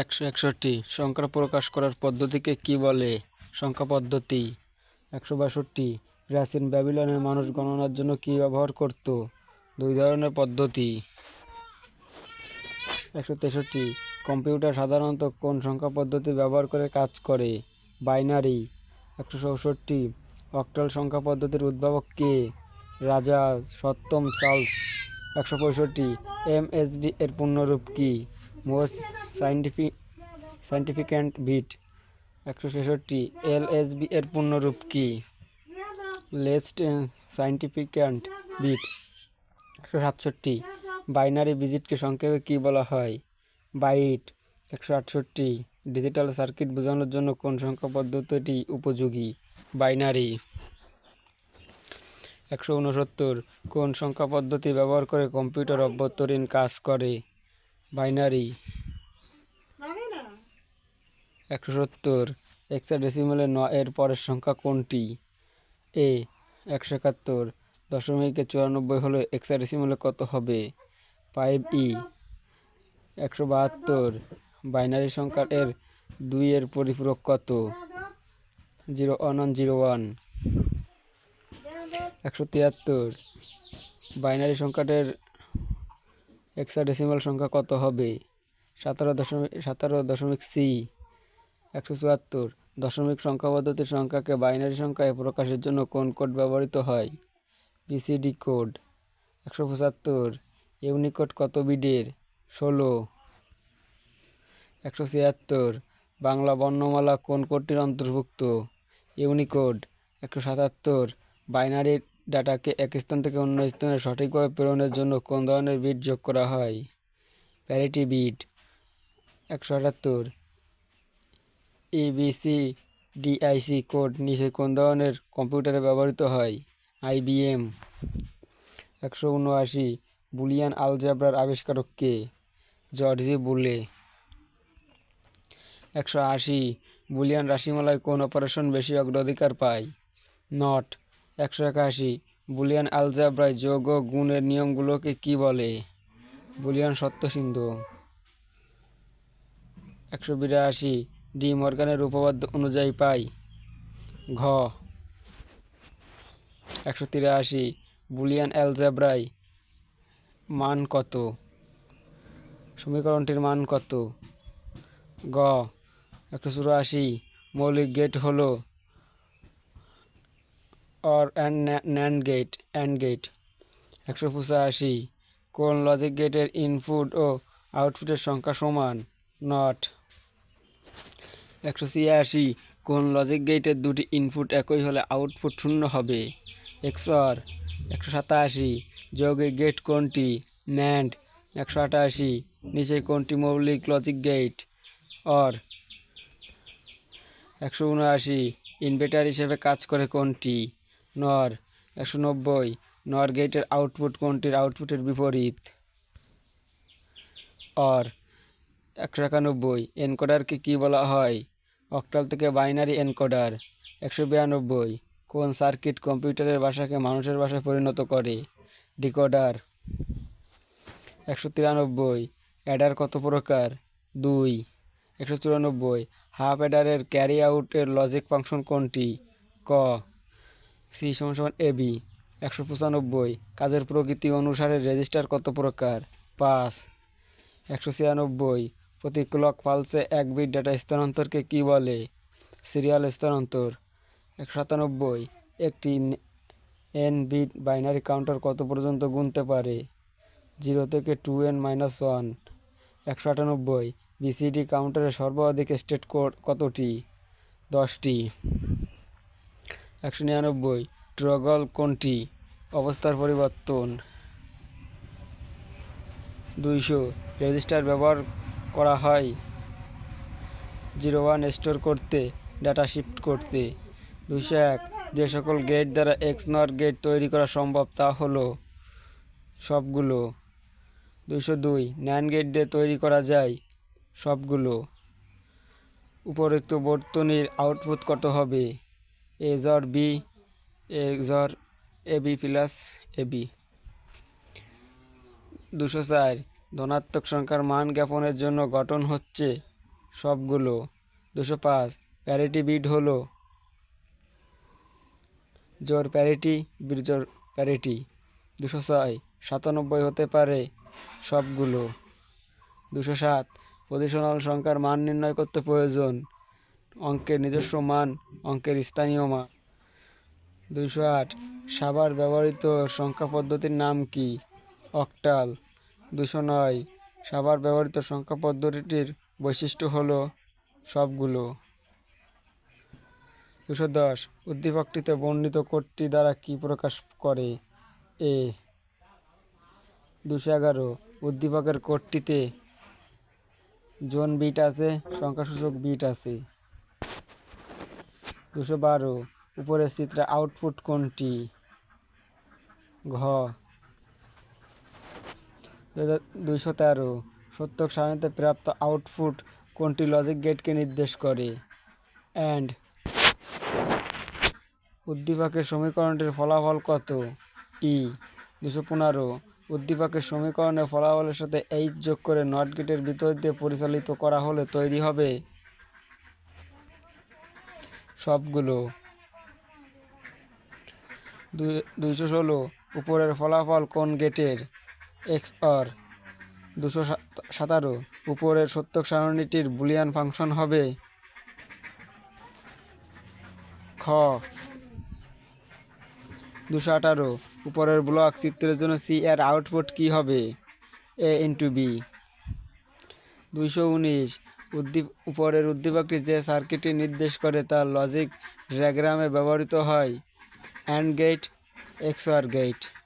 একশো একষট্টি। সংখ্যা প্রকাশ করার পদ্ধতিকে কি বলে? সংখ্যা পদ্ধতি। একশো বাষট্টি। প্রাচীন ব্যাবিলনের মানুষ গণনার জন্য কি ব্যবহার করত? দুই ধরনের পদ্ধতি। একশো তেষট্টি। কম্পিউটার সাধারণত কোন সংখ্যা পদ্ধতি ব্যবহার করে কাজ করে? বাইনারি। একশো চৌষট্টি। অক্টাল সংখ্যা পদ্ধতির উদ্ভাবক কে? রাজা সপ্তম চার্লস। একশো পঁয়ষট্টি। এমএসবি এর পূর্ণরূপ কি? Most scientific significant bit. একশো ছেষট্টি এলএসবি এর পূর্ণরূপ কী? Least সাইন্টিফিক্যান্ট bit. একশো সাতষট্টি। বাইনারি ভিজিটকে সংক্ষেপে কী বলা হয়? বাইট। একশো আটষট্টি। ডিজিটাল সার্কিট বোঝানোর জন্য কোন সংখ্যা পদ্ধতিটি উপযোগী? বাইনারি। একশো উনসত্তর কোন সংখ্যা পদ্ধতি ব্যবহার করে কম্পিউটার অভ্যন্তরীণ কাজ করে? বাইনারি। একশো সত্তর। এক্সাডেসিমেলে ন এর পরের সংখ্যা কোনটি? এ একশো একাত্তর। দশমিকে চুরানব্বই হলে এক্সাডেসিমেলে কত হবে? Five E. একশো বাহাত্তর। বাইনারি সংখ্যা এর দুই এর পরিপূরক কত? Zero one one zero one. একশো তিয়াত্তর। বাইনারি সংখ্যাটের এক্সাডেসিমাল সংখ্যা কত হবে? সতেরো দশমিক সতেরো দশমিক সি একশো চুয়াত্তর। দশমিক সংখ্যা পদ্ধতির সংখ্যাকে বাইনারি সংখ্যায় প্রকাশের জন্য কোন কোড ব্যবহৃত হয়? বিসিডি কোড একশো পঁচাত্তর। ইউনিকোড কত বিডের ষোলো। একশো ছিয়াত্তর। বাংলা বর্ণমালা কোন কোডটির অন্তর্ভুক্ত? ইউনিকোড, একশো সাতাত্তর। বাইনারি ডাটাকে এক স্থান থেকে অন্য স্থানে সঠিকভাবে প্রেরণের জন্য কোন ধরনের বিট যোগ করা হয়? প্যারিটি বিট একশো আটাত্তর। এবিসি ডিআইসি কোড নিচে কোন ধরনের কম্পিউটারে ব্যবহৃত হয়? আইবিএম একশো উনআশি। বুলিয়ান আলজাব্রার আবিষ্কারক কে? জর্জি বুলে। একশো আশি। বুলিয়ান রাশিমালায় কোন অপারেশন বেশি অগ্রাধিকার পায়? নট একশো একাশি। বুলিয়ান আলজাব্রায় যোগ ও গুণের নিয়মগুলোকে কি বলে? বুলিয়ান সত্য সিন্ধু একশো বিরাশি। ডি মর্গানের উপপাদ্য অনুযায়ী পাই। ঘ। একশো তিরাশি। বুলিয়ান অ্যালজাব্রায় মান কত? সমীকরণটির মান কত? গ। একশো চুরাশি। মৌলিক গেট হলো OR AND NAND gate AND gate একশো পঁচাশি। কোন লজিক গেটের ইনপুট ও আউটপুটের সংখ্যা সমান? নট একশো ছিয়াশি। কোন লজিক গেটের দুটি ইনপুট একই হলে আউটপুট শূন্য হবে? এক্সর একশো সাতাশি। যৌগিক গেট কোনটি? ন্যান্ড একশো আটাশি। নিচে কোনটি মৌলিক লজিক গেট অর একশো উনআশি। ইনভার্টার হিসেবে কাজ করে কোনটি? নর, একশো নব্বই। নর গেটের আউটপুট কোনটির? আউটপুটের বিপরীত। অর, একশো একানব্বই। এনকোডারকে কী বলা হয়? অক্টাল থেকে বাইনারি এনকোডার, একশো বিরানব্বই। কোন সার্কিট কম্পিউটারের ভাষাকে মানুষের ভাষায় পরিণত করে? ডিকোডার, একশো তিরানব্বই। অ্যাডার কত প্রকার? দুই। একশো চুরানব্বই। হাফ অ্যাডারের ক্যারি আউটের লজিক ফাংশন কোনটি? ক। সি সমান এ বি, একশো পঁচানব্বই। কাজের প্রকৃতি অনুসারে রেজিস্টার কত প্রকার? পাঁচ। একশো ছিয়ানব্বই। প্রতি ক্লক পালসে এক বিট ডেটা স্থানান্তরকে কী বলে? সিরিয়াল স্থানান্তর। একশো সাতানব্বই। একটি এন বিট বাইনারি কাউন্টার কত পর্যন্ত গুনতে পারে? জিরো থেকে টু এন মাইনাস ওয়ান। একশো আটানব্বই। বিসিডি কাউন্টারের সর্বাধিক স্টেট কোড কতটি? দশটি। একশো নিরানব্বই, ট্রগল কোনটি? অবস্থার পরিবর্তন। দুইশো, রেজিস্টার ব্যবহার করা হয়। জিরো ওয়ান, স্টোর করতে, ডাটা শিফট করতে। দুইশো এক, যে সকল গেট দ্বারা এক্স নর গেট তৈরি করা সম্ভব তা হলো সবগুলো। দুইশো দুই ন্যান গেট দিয়ে তৈরি করা যায় সবগুলো। উপরোক্ত বর্তনীর আউটপুট কত হবে? এ বি এ জর A B plus A B দুশো চার, ধনাত্মক সংখ্যার মান জ্ঞাপনের জন্য গঠন হচ্ছে সবগুলো। দুশো পাঁচ প্যারিটি বিট হলো জোর প্যারিটি বিজোর প্যারিটি দুশো ছয়, সাতানব্বই হতে পারে সবগুলো। দুশো সাত পজিশনাল সংখ্যার মান নির্ণয় করতে প্রয়োজন অঙ্কের নিজস্ব মান, অঙ্কের স্থানীয় মান। দুইশো আট, সাবার ব্যবহৃত সংখ্যা পদ্ধতির নাম কি? অক্টাল। দুশো নয়, সাবার ব্যবহৃত সংখ্যা পদ্ধতিটির বৈশিষ্ট্য হলো সবগুলো। দুশো দশ, উদ্দীপকটিতে বর্ণিত কোডটি দ্বারা কি প্রকাশ করে? এ। দুশো এগারো, উদ্দীপকের কোডটিতে জোন বিট আছে, সংখ্যাসূচক বিট আছে। দুশো বারো। উপরের চিত্রে আউটপুট কোনটি? ঘ। দুইশো তেরো। সত্যক সারণীতে প্রাপ্ত আউটপুট কোনটি লজিক গেটকে নির্দেশ করে? অ্যান্ড উদ্দীপকের সমীকরণটির ফলাফল কত? ই দুশো পনেরো। উদ্দীপকের সমীকরণের ফলাফলের সাথে এইচ যোগ করে নট গেটের ভিতর দিয়ে পরিচালিত করা হলে তৈরি হবে সবগুলো। দুই- দুইশো ষোলো, উপরের ফলাফল কোন গেটের? এক্স অর দুশো সাতারো উপরের সত্যক সারণীটির বুলিয়ান ফাংশন হবে খ। দুশো আঠারো, উপরের ব্লক চিত্রের জন্য সি এর আউটপুট কি হবে? A into B. দুইশো উনিশ উদ্দীপ, উপরের উদ্দীপকটি যে সার্কিটটি নির্দেশ করে তা লজিক ডায়াগ্রামে ব্যবহৃত হয় অ্যান্ড গেট এক্সওয়ার গেট